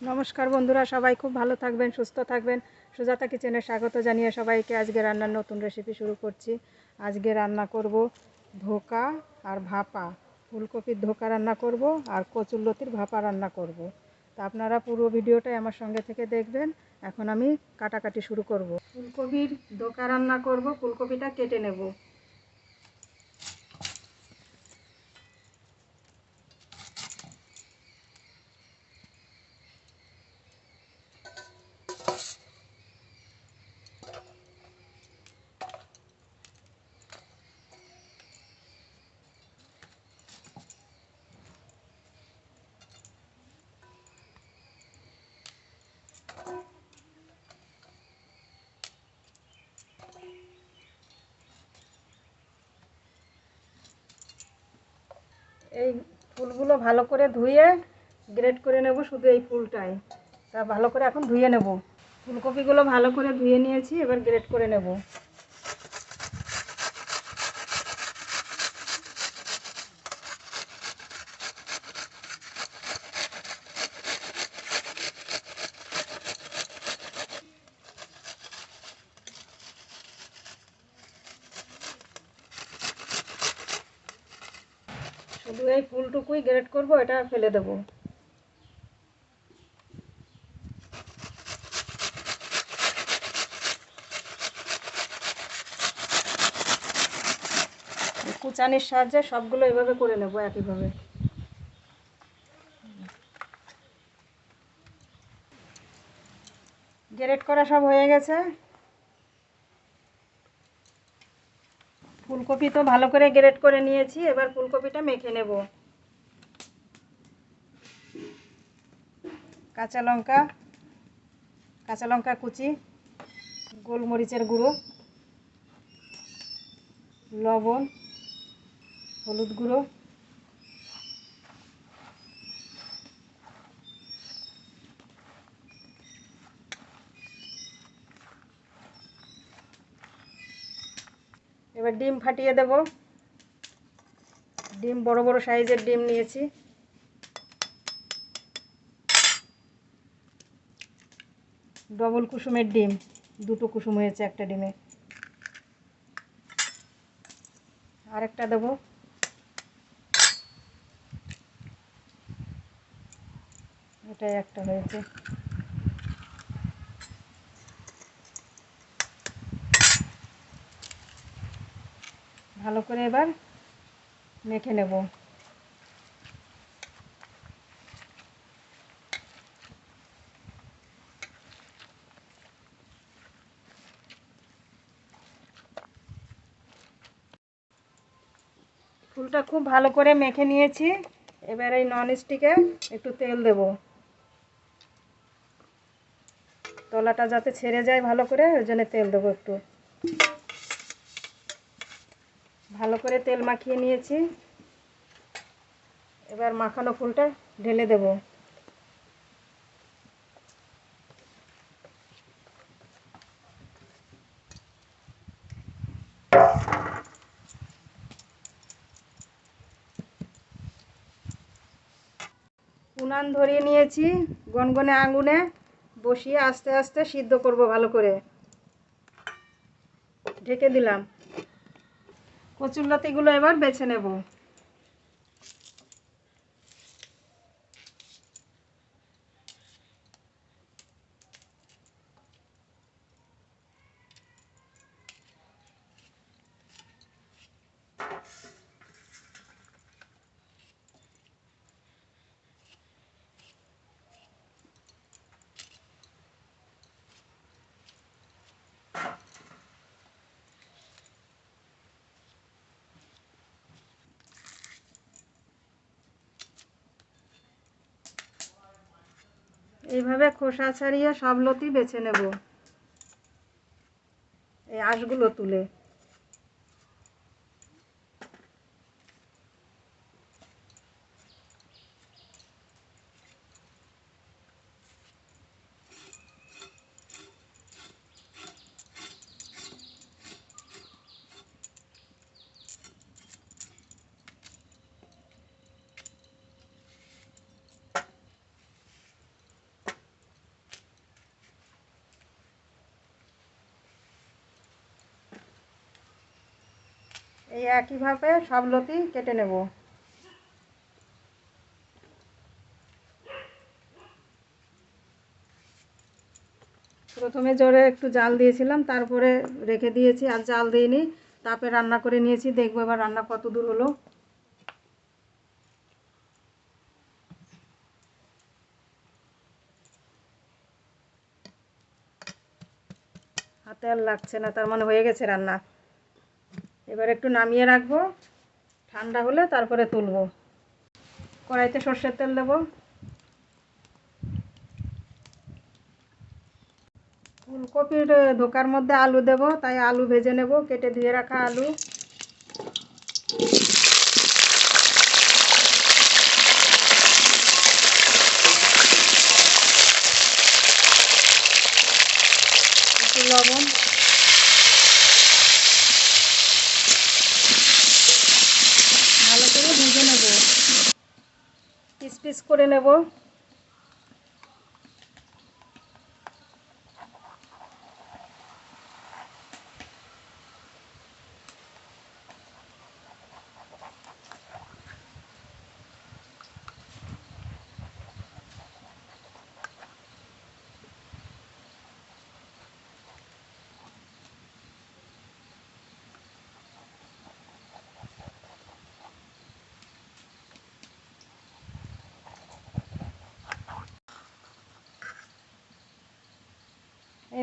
নমস্কার বন্ধুরা, সবাই খুব ভালো থাকবেন, সুস্থ থাকবেন। সুজাতা কিচেনে স্বাগত জানিয়ে সবাইকে আজকে রান্নার নতুন রেসিপি শুরু করছি। আজকে রান্না করব ধোকা আর ভাপা। ফুলকপির ধোকা রান্না করব আর কচুরলতির ভাপা রান্না করব। তা আপনারা পুরো ভিডিওটাই আমার সঙ্গে থেকে দেখবেন। এখন আমি কাটাকাটি শুরু করব। ফুলকপির ধোকা রান্না করব, ফুলকপিটা কেটে নেব। এই ফুলগুলো ভালো করে ধুয়ে গ্রেড করে নেব শুধু এই ফুলটাই। তা ভালো করে এখন ধুয়ে নেব। ফুলকপিগুলো ভালো করে ধুয়ে নিয়েছি, এবার গ্রেড করে নেব। শুধু এই ফুলটুকুই গ্রেড করব, এটা ফেলে দেবো। কুচানির সাহায্যে সবগুলো এভাবে করে নেব একইভাবে। গ্রেড করা সব হয়ে গেছে। ফুলকপি তো ভালো করে গ্রেড করে নিয়েছি, এবার ফুলকপিটা মেখে নেব। কাঁচা লঙ্কা কাঁচা লঙ্কা কুচি, গোলমরিচের গুঁড়ো, লবণ, হলুদ গুঁড়ো এবার ডিম ফাটিয়ে দেব। ডিম বড় বড় সাইজের ডিম নিয়েছি। ডবল কুসুমের ডিম, দুটো কুসুম হয়েছে একটা ডিমে। আরেকটা দেবো। এটাই একটা হয়েছে। ভালো করে এবার মেখে নেব। ফুলটা খুব ভালো করে মেখে নিয়েছি। এবার এই নন স্টিকে একটু তেল দেব। তলাটা যাতে ছেড়ে যায় ভালো করে, ওই জন্য তেল দেবো একটু। ভালো করে তেল মাখিয়ে নিয়েছি। এবার মাখানো ফুলটা ঢেলে দেব। উনান ধরিয়ে নিয়েছি, গনগনে আঙুনে বসিয়ে আস্তে আস্তে সিদ্ধ করব ভালো করে। ঢেকে দিলাম। কচুরলতিগুলো এবার বেছে নেব। এইভাবে খোসা ছাড়িয়ে সব লতি বেছে নেব। এই আঁশগুলো তুলে। এই একইভাবে সব লতি কেটে নেব। প্রথমে জোরে একটু জাল দিয়েছিলাম, তারপরে রেখে দিয়েছি, আর জাল দিইনি। তাপে রান্না করে নিয়েছি, দেখব এবার রান্না কত দূর হলো। হাতে আর লাগছে না, তার মানে হয়ে গেছে রান্না। এবার একটু নামিয়ে রাখব। ঠান্ডা হলে তারপরে তুলবো। কড়াইতে সর্ষের তেল দেব। ফুলকপির ধোকার মধ্যে আলু দেব, তাই আলু ভেজে নেব। কেটে ধুয়ে রাখা আলু একটু লবণ ভালো করে ভেজে নেব পিস পিস করে নেব।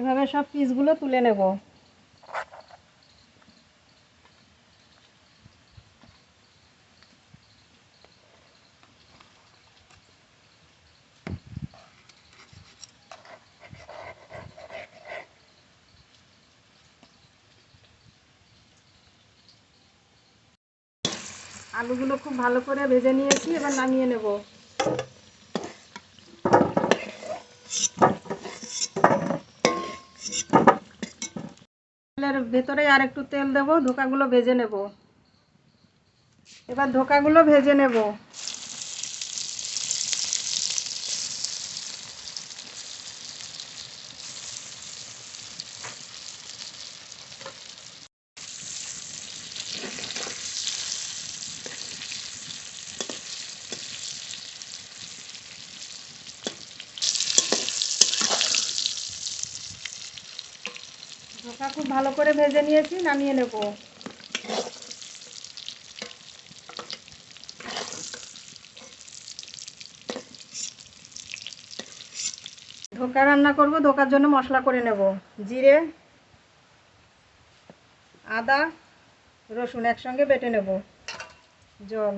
এইভাবে সব পিসগুলো তুলে নেব। আলুগুলো খুব ভালো করে ভেজে নিয়েছি এবার নামিয়ে নেব তেলের ভেতরে আর একটু তেল দেবো ধোকাগুলো ভেজে নেব। এবার ধোকাগুলো ভেজে নেব। ধোকা খুব ভালো করে ভেজে নিয়েছি, নামিয়ে নেব। ধোকা রান্না করব, ধোকার জন্য মশলা করে নেব। জিরে, আদা, রসুন একসঙ্গে বেটে নেব। জল।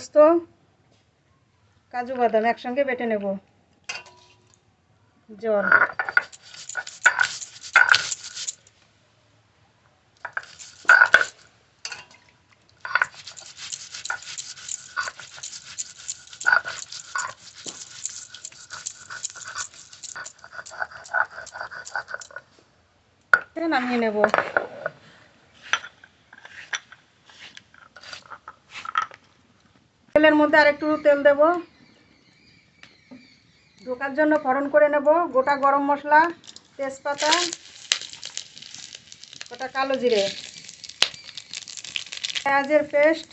পোস্ত কাজু বাদাম একসঙ্গে বেটে নেব। জল। নামিয়ে নেব। তেলের মধ্যে আরেকটু তেল দেব। ঢোকার জন্য ফড়ন করে নেব। গোটা গরম মশলা, তেজপাতা, গোটা কালো জিরে, পেঁয়াজের পেস্ট।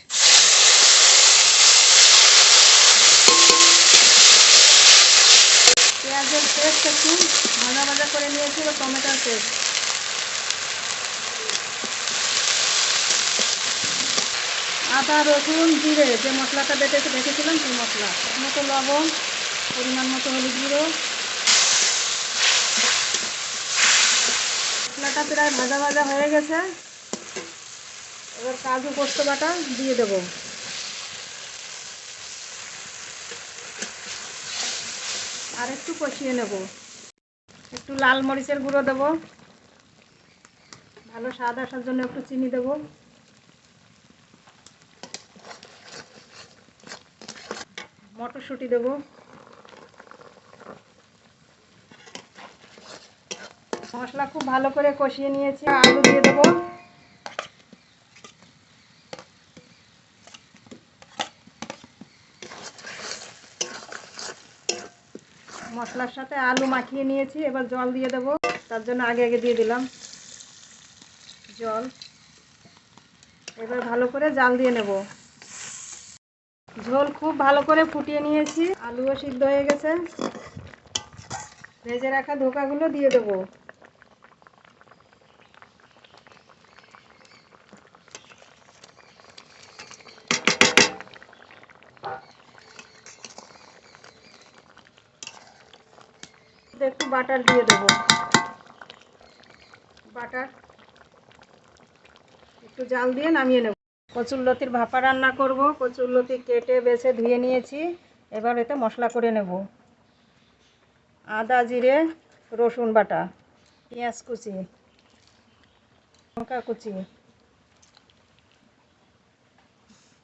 পেঁয়াজের পেস্ট একটু ভাজা ভাজা করে নিয়েছি টমেটোর পেস্ট। আদা, রসুন, জিরে যে মশলাটা বেটে রেখেছিলাম সেই মশলা। মতো লবণ, পরিমাণ মতো হলুদ গুঁড়ো। মশলাটা প্রায় ভাজা ভাজা হয়ে গেছে। এবার কাজু পোস্ত বাটা দিয়ে দেব। আর একটু কষিয়ে নেব। একটু লাল মরিচের গুঁড়ো দেব। ভালো স্বাদ আসার জন্য একটু চিনি দেবো। মটরশুঁটি দেবো। মশলা খুব ভালো করে কষিয়ে নিয়েছি আলু দিয়ে দেবো। মশলার সাথে আলু মাখিয়ে নিয়েছি, এবার জল দিয়ে দেবো। তার জন্য আগে আগে দিয়ে দিলাম জল। এবার ভালো করে জাল দিয়ে নেব। ঝোল খুব ভালো করে ফুটিয়ে নিয়েছি। আলুও সিদ্ধ হয়ে গেছে। ভেজে রাখা ধোকাগুলো দিয়ে দেবো। একটু বাটার দিয়ে দেবো। বাটার একটু জাল দিয়ে নামিয়ে নেব। কচুরলতির ভাপা রান্না করব। কচুরলতি কেটে, বেছে, ধুয়ে নিয়েছি। এবার এতে মশলা করে নেব। আদা, জিরে, রসুন বাটা, পেঁয়াজ কুচি, লঙ্কা কুচি,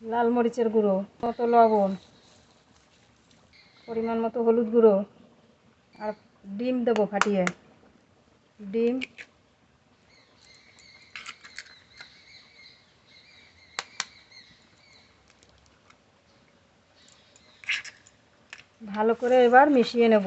লাল মরিচের গুঁড়ো, মতো লবণ, পরিমাণ মতো হলুদ গুঁড়ো, আর ডিম দেবো ফাটিয়ে। ডিম ভালো করে এবার মিশিয়ে নেব।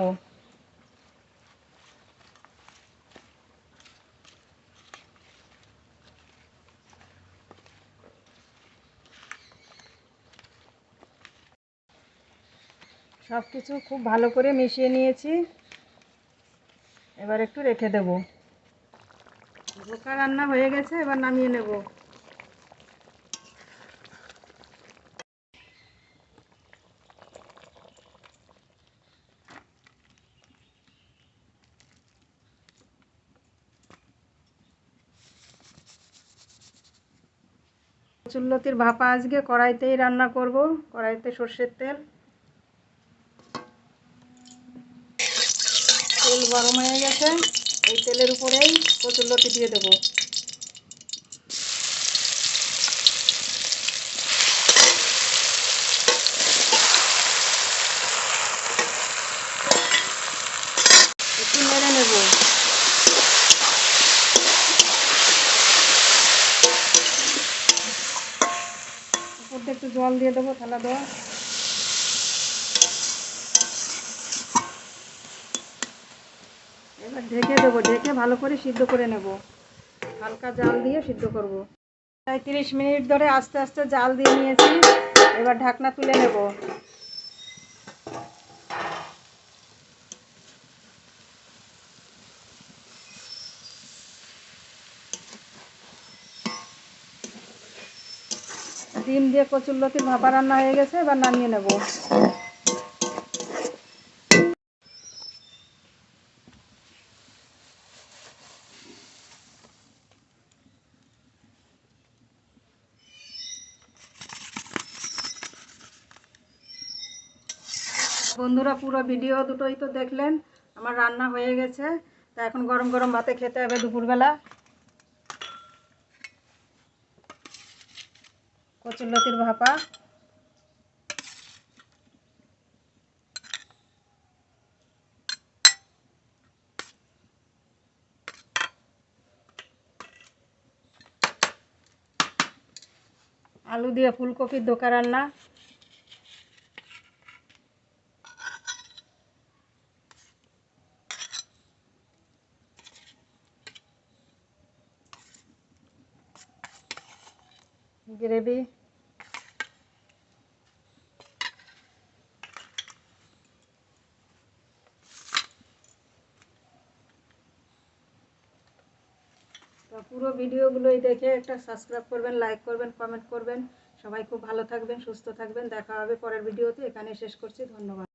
সব কিছু খুব ভালো করে মিশিয়ে নিয়েছি। এবার একটু রেখে দেব। ধোকা রান্না হয়ে গেছে, এবার নামিয়ে নেব। চুল্লতির ভাপা আজকে কড়াইতেই রান্না করব, কড়াইতে সর্ষের তেল। তেল গরম হয়ে গেছে, এই তেলের উপরেই কচুল্লতি দিয়ে দেবো একটু নেড়ে নেব দিয়ে একটু জল দিয়ে দেবো, থালা দেওয়া। এবার ঢেকে দেবো, ঢেকে ভালো করে সিদ্ধ করে নেব। হালকা জাল দিয়ে সিদ্ধ করব। প্রায় তিরিশ মিনিট ধরে আস্তে আস্তে জাল দিয়ে নিয়েছি। এবার ঢাকনা তুলে নেব। ডিম দিয়ে কচুরলতির ভাপা রান্না হয়ে গেছে, এবার নামিয়ে নেব। বন্ধুরা, পুরো ভিডিও দুটোই তো দেখলেন, আমার রান্না হয়ে গেছে। তা এখন গরম গরম ভাতে খেতে হবে দুপুরবেলা। কচুরলতির ভাপা আলু দিয়ে ফুলকপির দোকা রান্না গ্রেভি তো পুরো ভিডিওগুলোই দেখে একটা সাবস্ক্রাইব করবেন লাইক করবেন কমেন্ট করবেন। সবাই খুব ভালো থাকবেন, সুস্থ থাকবেন। দেখা হবে পরের ভিডিওতে। এখানে শেষ করছি। ধন্যবাদ।